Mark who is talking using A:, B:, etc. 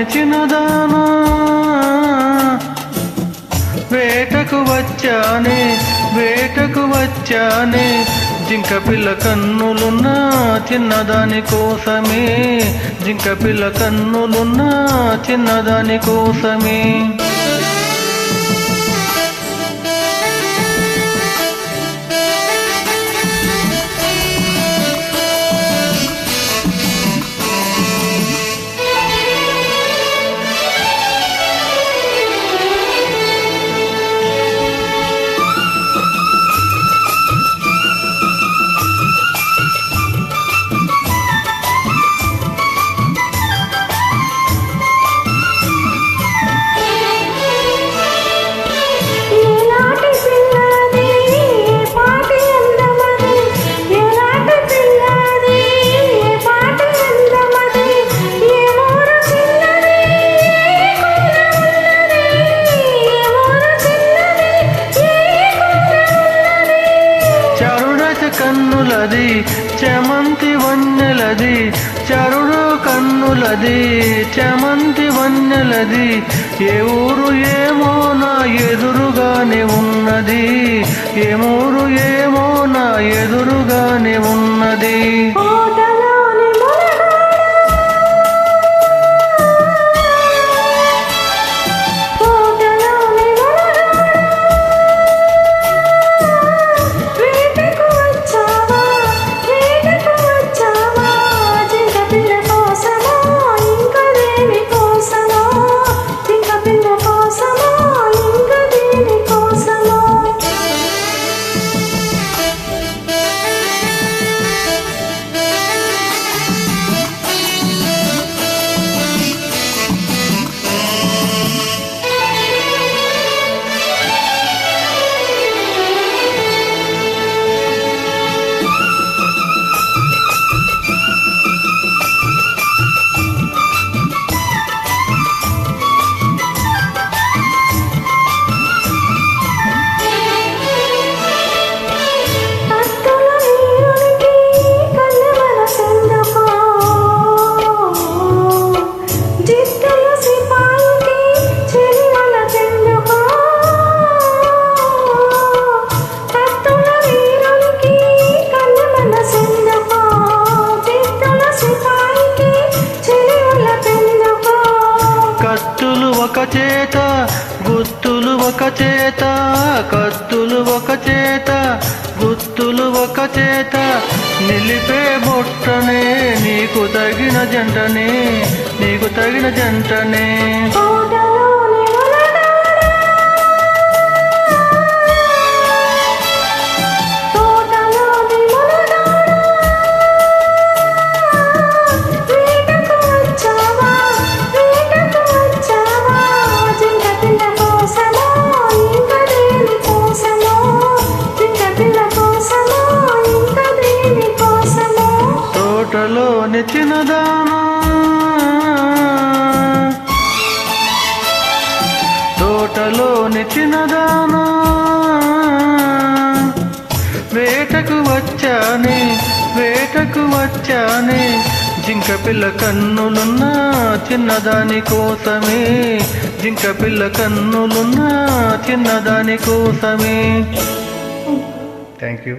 A: చిన్నదానా వేటకు వచ్చానే వేటకు వచ్చానే. జింక పిల్ల కన్నులున్న చిన్నదాని కోసమే. జింక పిల్ల కన్నులున్న చిన్నదాని కోసమే. చమంతి వన్నెలది చరుడు కన్నులది చమంతి వన్నెలది ఏ ఊరు ఏమో నా ఎదురుగానే ఉన్నది ఏ ఊరు ఏమో నా ఎదురు గుత్తులు ఒక చేత నిలిపే బొట్టనే నీకు తగిన జంటనే నీకు తగిన జంటనే.
B: తోటలోని
A: చిన్నదానా తోటలో నెచ్చినదానా వేటకు వచ్చానే వేటకు వచ్చానే జింక పిల్ల కన్నులున్న చిన్నదాని కోసమే. జింక పిల్ల కన్నులున్న చిన్నదాని కోసమే. Thank you